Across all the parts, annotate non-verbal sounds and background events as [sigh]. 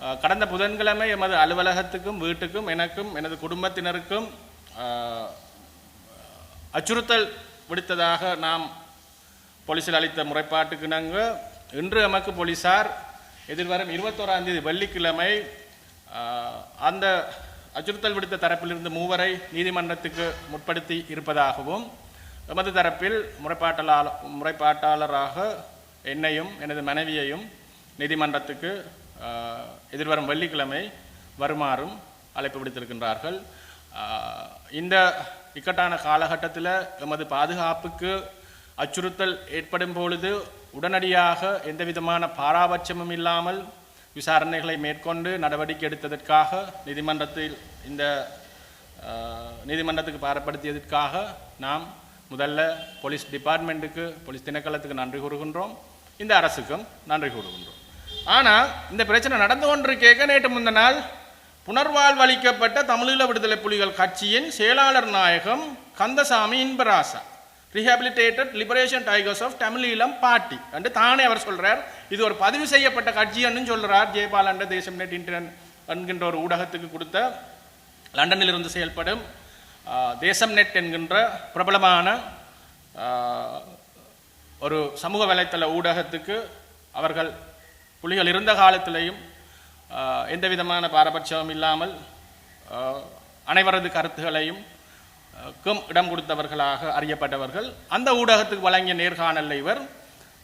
கடந்த புதன்கிழமை எமது அலுவலகத்துக்கும் வீட்டுக்கும் எனக்கும் எனது குடும்பத்தினருக்கும் அச்சுறுத்தல் விடுத்ததாக நாம் போலீசில் அளித்த முறைப்பாட்டுக்கு நாங்கள் இன்று எமக்கு போலீசார் எதிர்வரும் இருபத்தோராம் தேதி வெள்ளிக்கிழமை அந்த அச்சுறுத்தல் விடுத்த தரப்பிலிருந்து மூவரை நீதிமன்றத்துக்கு முற்படுத்தி இருப்பதாகவும் எமது தரப்பில் முறைப்பாட்டலாளர் முறைப்பாட்டாளராக என்னையும் எனது மனைவியையும் நீதிமன்றத்துக்கு எதிர்வரும் வெள்ளிக்கிழமை வருமாறும் அழைப்பு விடுத்திருக்கின்றார்கள். இந்த இக்கட்டான காலகட்டத்தில் எமது பாதுகாப்புக்கு அச்சுறுத்தல் ஏற்படும் பொழுது உடனடியாக எந்தவிதமான பாராபட்சமும் இல்லாமல் விசாரணைகளை மேற்கொண்டு நடவடிக்கை எடுத்ததற்காக நீதிமன்றத்தில் இந்த நீதிமன்றத்துக்கு பாரப்படுத்தியதற்காக நாம் முதல்ல போலீஸ் டிபார்ட்மெண்ட்டுக்கு போலீஸ் திணைக்களத்துக்கு நன்றி கூறுகின்றோம். இந்த அரசுக்கும் நன்றி கூறுகின்றோம். ஆனால் இந்த பிரச்சனை நடந்து கொண்டிருக்கேக்க நேற்று முந்த நாள் புனர்வாழ்வளிக்கப்பட்ட தமிழீழ விடுதலை புலிகள் கட்சியின் செயலாளர் நாயகம் Kandasamy Inbarasa. Rehabilitated liberation tigers of Tamil Eelam party என்று தானே அவர் சொல்கிறார் இது ஒரு பதிவு செய்யப்பட்ட கட்சி என்று ஜெயபால் ஜெயபாலண்ட தேசம் நெட் இன்டர்நெட் என்கின்ற ஒரு ஊடகத்துக்கு கொடுத்த லண்டனில் இருந்து செயல்படும் தேசம் நெட் என்கின்ற பிரபலமான ஒரு சமூக வலைத்தள ஊடகத்துக்கு அவர்கள் புலிகள் இருந்த காலத்திலையும் எந்த விதமான பாரபட்சமும் இல்லாமல் அனைவரது கருத்துகளையும் கும் இடம் கொடுத்தவர்களாக அறியப்பட்டவர்கள். அந்த ஊடகத்துக்கு வழங்கிய நேர்காணலில் இவர்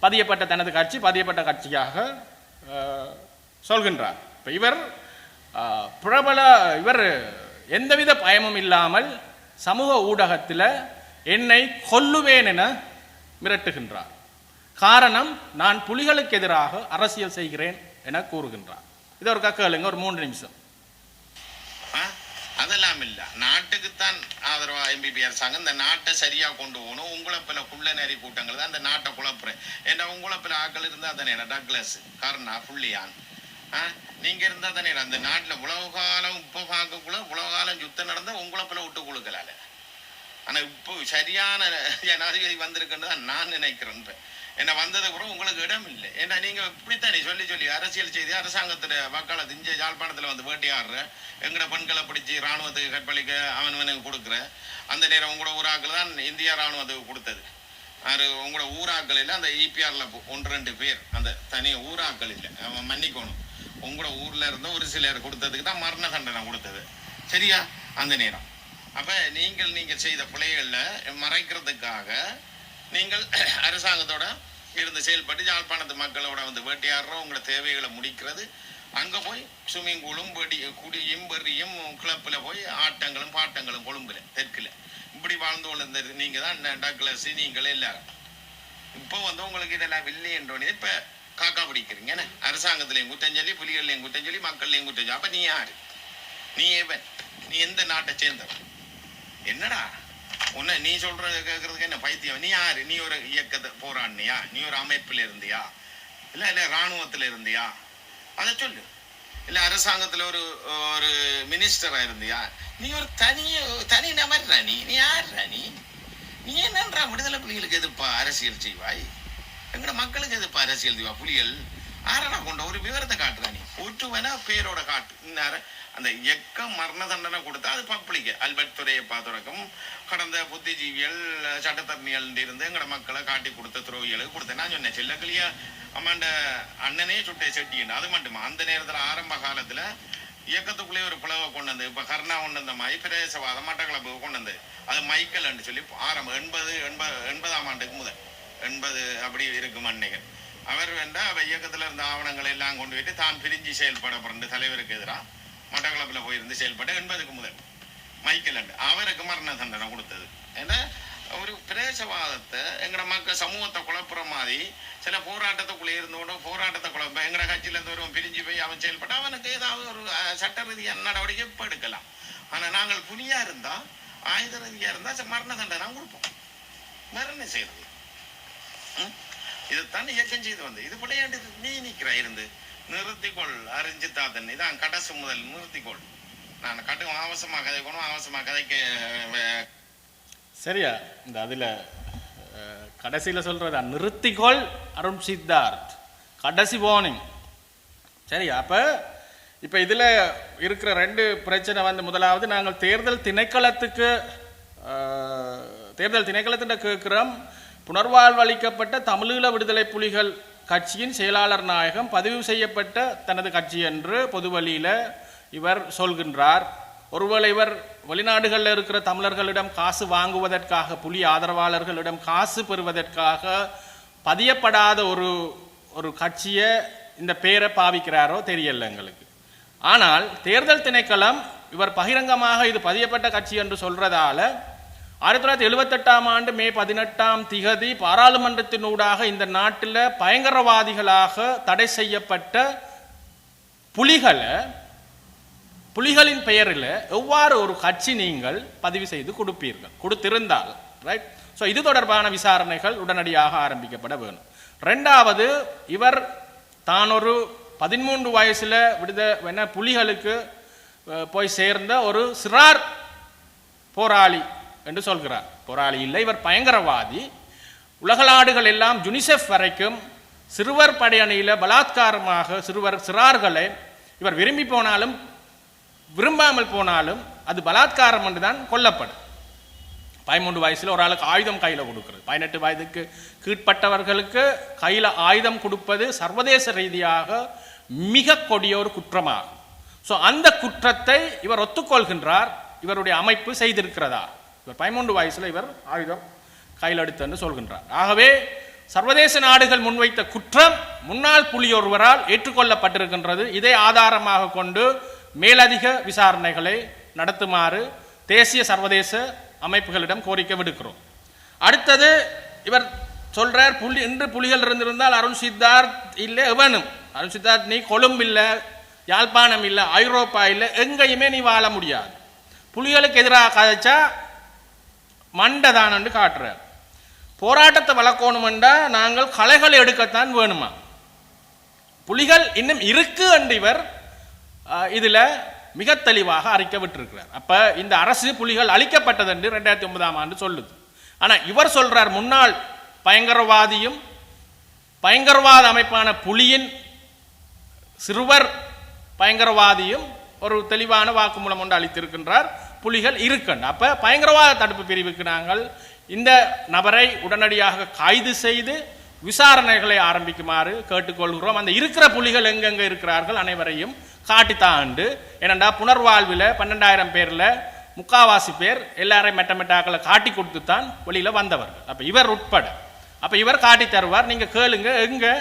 பதியப்பட்ட தனது கட்சி பதியப்பட்ட கட்சியாக சொல்கின்றார். இப்போ இவர் பிரபல இவர் எந்தவித பயமும் இல்லாமல் சமூக ஊடகத்தில் என்னை கொல்லுவேன் என மிரட்டுகின்றார். காரணம் நான் புலிகளுக்கு எதிராக அரசியல் செய்கிறேன் என கூறுகின்றார். இது ஒரு கேளுங்க ஒரு மூன்று நிமிஷம். அதெல்லாம் இல்ல. நாட்டுக்குத்தான் ஆதரவா எம்பிபி அரசாங்கம். இந்த நாட்டை சரியா கொண்டு போகணும். உங்களை பில குள்ள நெறி கூட்டங்கள் தான் இந்த நாட்டை குழப்புறேன். ஏன்னா உங்களை பில ஆக்கள் இருந்தா தானே டக்ளஸ். கர்ணா புள்ளியான். நீங்க இருந்தா தானே அந்த நாட்டுல உலக காலம் இப்ப பார்க்கக்குள்ள உலக காலம் யுத்தம் நடந்தா உங்களை பில விட்டு கொடுக்கலால ஆனா இப்போ சரியான ஜனாதிபதி வந்திருக்குன்னு தான் நான் நினைக்கிறேன் என்ன வந்தது கூட உங்களுக்கு இடம் இல்லை. ஏன்னா நீங்க இப்படித்தானே சொல்லி சொல்லி அரசியல் செய்தி அரசாங்கத்துல மக்களை திஞ்ச யாழ்ப்பாணத்துல வந்து வேட்டையாடுற எங்கட பெண்களை பிடிச்சி ராணுவத்துக்கு கற்பழிக்க அவனவனுக்கு கொடுக்குற அந்த நேரம் உங்களோட ஊராக்கள் தான் இந்தியா ராணுவத்துக்கு கொடுத்தது. அது உங்களோட ஊராக்கள் இல்லை அந்த இபிஆர்ல ஒன்று ரெண்டு பேர் அந்த தனி ஊராக்கள் இல்லை. அவன் மன்னிக்கணும். உங்களோட ஊர்ல இருந்த ஒரு சிலர் கொடுத்ததுக்கு தான் மரண தண்டனை கொடுத்தது. சரியா? அந்த நேரம். அப்ப நீங்கள் நீங்கள் செய்த பிழைகளில் மறைக்கிறதுக்காக நீங்கள் [clears throat] அரசாங்கத்தோட இருந்து செயல்பட்டு யாழ்ப்பாணத்து மக்களோட வந்து வேட்டையாடுறோம் உங்களோட தேவைகளை முடிக்கிறது. அங்க போய் ஸ்விம்மிங் பூலும் வெடி குடியும் வெறியும் கிளப்பில் போய் ஆட்டங்களும் பாட்டங்களும் கொழும்புல தெற்குல. இப்படி வாழ்ந்து கொண்டு நீங்க தான் டக்ளஸ் நீங்கள் எல்லாரும். இப்போ வந்து உங்களுக்கு இதெல்லாம் இல்லைன்றோன்னு இப்ப காக்கா பிடிக்கிறீங்க என்ன? அரசாங்கத்திலையும் குற்றம் சொல்லி புலிகள்லையும் குற்றம் சொல்லி மக்கள்லையும் குற்றம் சொல்லி. அப்ப நீ யாரு? நீ எவன்? நீ எந்த நாட்டை சேர்ந்தவன்? என்னடா? உன்னை நீ சொல்றது கேட்கறதுக்கு என்ன பைத்தியம்? நீ யாரு? நீ ஒரு இயக்கத்தை போராடினியா? நீ ஒரு அமைப்புல இருந்தியா? இல்ல இல்ல ராணுவத்துல இருந்தியா? அதை சொல்லு. இல்ல அரசாங்கத்துல ஒரு ஒரு மினிஸ்டரா இருந்தியா? நீ ஒரு தனி தனி நபர் ராணி நீ யார் ராணி நீ என்னன்றா விடுதலை புலிகளுக்கு எதிர்ப்பா அரசியல் செய்வாய்? எங்கட மக்களுக்கு எதிர்ப்பா அரசியல் செய்வா புலிகள்? ஆறடா கொண்ட ஒரு விவரத்தை காட்டுதா நீ ஒற்றுவனா பேரோட காட்டு. இன்னார அந்த இயக்கம் மரண தண்டனை கொடுத்தா அது பப்ளிக் அல்பர்ட் துறையை பார்த்துறக்கும். கடந்த புத்திஜீவிகள் சட்டத்தரணிகள் இருந்து எங்கட மக்களை காட்டி கொடுத்த துறவிகளுக்கு கொடுத்தேன். நான் சொன்னேன் செல்லக்கிளியா அம்மாண்ட அண்ணனே சுட்டே செட்டின்னு அது மட்டுமா? அந்த நேரத்தில் ஆரம்ப காலத்தில் இயக்கத்துக்குள்ளே ஒரு பிளவை கொண்டு வந்து இப்போ கர்ணா கொண்டு வந்த மாதிரி பிரதேசவாதம் மட்டக்களப்பு கொண்டு வந்து அது மைக்கேல் சொல்லி ஆரம்பம் எண்பது எண்பது எண்பதாம் ஆண்டுக்கு முதல். எண்பது அப்படி இருக்கும் அன்னைகள் அவர் வேண்டா அவ இயக்கத்தில் இருந்த ஆவணங்களை எல்லாம் கொண்டு போயிட்டு தான் பிரிஞ்சு செயல்பட பிறந்த தலைவருக்கு எதிராக மட்டக்களப்பில் போயிருந்து செயல்பட எண்பதுக்கு முதல். மைக்கேல் அண்டு அவருக்கு மரண தண்டனை கொடுத்தது. ஏன்னா ஒரு பிரேசவாதத்தை எங்கட மக்கள் சமூகத்தை குழப்புற மாதிரி சில போராட்டத்துக்குள்ளே இருந்தோட போராட்டத்தை குழப்ப எங்கட கட்சியிலேருந்து ஒருவன் பிரிஞ்சு போய் அவன் செயல்பட்டு அவனுக்கு ஏதாவது ஒரு சட்ட ரீதியான நடவடிக்கை இப்போ எடுக்கலாம். ஆனால் நாங்கள் புனியா இருந்தால் ஆயுத ரீதியாக இருந்தால் மரண தண்டனை கொடுப்போம். மரணம் செய்கிறது செய்யறது. ம்? இதைத்தான் இயக்கம் செய்து வந்து இது விளையாண்டு நீ நிற்கிறாய் இருந்து நிறுத்திக்கொள் அறிஞ்சு தாத்தன் இதான் கடைசி முதல் நிறுத்திக்கொள். நான் கட்டு ஆவசமாக கதைக்கணும் ஆவசமாக கதைக்க சரியா? இந்த அதில் கடைசியில் சொல்கிறதா நிறுத்திக்கொள் அருண் சித்தார்த். கடைசி போனிங் சரியா? அப்போ இப்போ இதில் இருக்கிற ரெண்டு பிரச்சனை வந்து முதலாவது நாங்கள் தேர்தல் திணைக்களத்துக்கு தேர்தல் திணைக்களத்தின் கேட்குறோம் புனர்வாழ்வளிக்கப்பட்ட தமிழீழ விடுதலை புலிகள் கட்சியின் செயலாளர் நாயகம் பதிவு செய்யப்பட்ட தனது கட்சி என்று பொதுவழியில் இவர் சொல்கின்றார். ஒருவேளை இவர் வெளிநாடுகளில் இருக்கிற தமிழர்களிடம் காசு வாங்குவதற்காக புலி ஆதரவாளர்களிடம் காசு பெறுவதற்காக பதியப்படாத ஒரு ஒரு கட்சியை இந்த பேரை பாவிக்கிறாரோ தெரியல எங்களுக்கு. ஆனால் தேர்தல் திணைக்களம் இவர் பகிரங்கமாக இது பதியப்பட்ட கட்சி என்று சொல்றதால ஆயிரத்தி தொள்ளாயிரத்தி எழுபத்தெட்டாம் ஆண்டு மே பதினெட்டாம் திகதி பாராளுமன்றத்தினூடாக இந்த நாட்டில் பயங்கரவாதிகளாக தடை செய்யப்பட்ட புலிகளை புலிகளின் பெயரில் எவ்வாறு ஒரு கட்சி நீங்கள் பதிவு செய்து கொடுப்பீர்கள்? கொடுத்திருந்தால் ரைட் ஸோ இது தொடர்பான விசாரணைகள் உடனடியாக ஆரம்பிக்கப்பட வேணும் ரெண்டாவது இவர் தான் ஒரு பதிமூன்று வயசில் விடுத என்ன புலிகளுக்கு போய் சேர்ந்த ஒரு சிறார் போராளி. என்று சொல்கிறார். போராளி இல்லை இவர் பயங்கரவாதி. உலகநாடுகள் எல்லாம் யுனிசெஃப் வரைக்கும் சிறுவர் படையணியில் பலாத்காரமாக சிறுவர் சிறார்களை இவர் விரும்பி போனாலும் விரும்பாமல் போனாலும் அது பலாத்காரம் என்று தான் கொல்லப்படும். பதிமூன்று வயசில் ஒரு ஆளுக்கு ஆயுதம் கையில் கொடுக்கிறது. பதினெட்டு வயதுக்கு கீழ்ப்பட்டவர்களுக்கு கையில் ஆயுதம் கொடுப்பது சர்வதேச ரீதியாக மிக கொடிய ஒரு குற்றமாகும். ஸோ அந்த குற்றத்தை இவர் ஒத்துக்கொள்கின்றார். இவருடைய அமைப்பு செய்திருக்கிறதா? இவர் பதிமூன்று வயசில் இவர் ஆயுதம் கையில் எடுத்தன்னு சொல்கின்றார். ஆகவே சர்வதேச நாடுகள் முன்வைத்த குற்றம் முன்னாள் புலியொருவரால் ஏற்றுக்கொள்ளப்பட்டிருக்கின்றது. இதை ஆதாரமாக கொண்டு மேலதிக விசாரணைகளை நடத்துமாறு தேசிய சர்வதேச அமைப்புகளிடம் கோரிக்கை விடுக்கிறோம். அடுத்தது இவர் சொல்றார் புலி இன்று புலிகள் இருந்திருந்தால் அருண் சித்தார்த் இல்லை எவனும். அருண் சித்தார்த் நீ கொழும்பு இல்லை யாழ்ப்பாணம் இல்லை ஐரோப்பா இல்லை எங்கேயுமே நீ வாழ முடியாது. புலிகளுக்கு எதிராக கதைச்சா மண்டதானன்னு காட்டுறார். போராட்டத்தை வளர்க்கணுமெண்டா நாங்கள் களைகளை எடுக்கத்தான் வேணுமா? புலிகள் இன்னும் இருக்கு என்று இவர் இதில் மிக தெளிவாக அறிக்க விட்டிருக்கிறார். அப்போ இந்த அரசு புலிகள் அழிக்கப்பட்டது என்று ரெண்டாயிரத்தி ஒன்பதாம் ஆண்டு சொல்லுது. ஆனால் இவர் சொல்றார் முன்னாள் பயங்கரவாதியும் பயங்கரவாத அமைப்பான புலியின் சிறுவர் பயங்கரவாதியும் ஒரு தெளிவான வாக்குமூலம் ஒன்று அளித்திருக்கின்றார். புலிகள் இருக்கணும். அப்போ பயங்கரவாத தடுப்பு பிரிவுக்கு நாங்கள் இந்த நபரை உடனடியாக கைது செய்து விசாரணைகளை ஆரம்பிக்குமாறு கேட்டுக்கொள்கிறோம். அந்த இருக்கிற புலிகள் எங்கெங்கே இருக்கிறார்கள் அனைவரையும் காட்டித்தாண்டு ஏனண்டா புனர்வாழ்வில் பன்னெண்டாயிரம் பேரில் முக்காவாசி பேர் எல்லாரையும் மெட்ட மெட்டாக்களை காட்டி கொடுத்து தான் வெளியில் வந்தவர்கள். அப்போ இவர் உட்பட. அப்போ இவர் காட்டி தருவார் நீங்கள் கேளுங்க எங்கே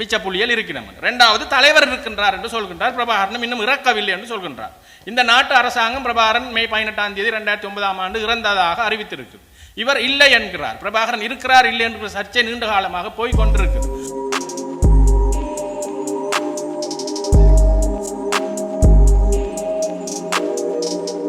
மிச்ச புலிகள் இருக்கிறோம் ரெண்டாவது தலைவர் இருக்கின்றார் என்று சொல்கின்றார் பிரபாகரனும் இன்னும் இறக்கவில்லை என்று சொல்கின்றார். இந்த நாட்டு அரசாங்கம் பிரபாகரன் மே பதினெட்டாம் தேதி ரெண்டாயிரத்தி ஒன்பதாம் ஆண்டு இறந்ததாக அறிவித்திருக்கு. இவர் இல்லை என்கிறார். பிரபாகரன் இருக்கிறார் இல்லை என்கிற சர்ச்சை நீண்ட காலமாக போய் கொண்டிருக்குது.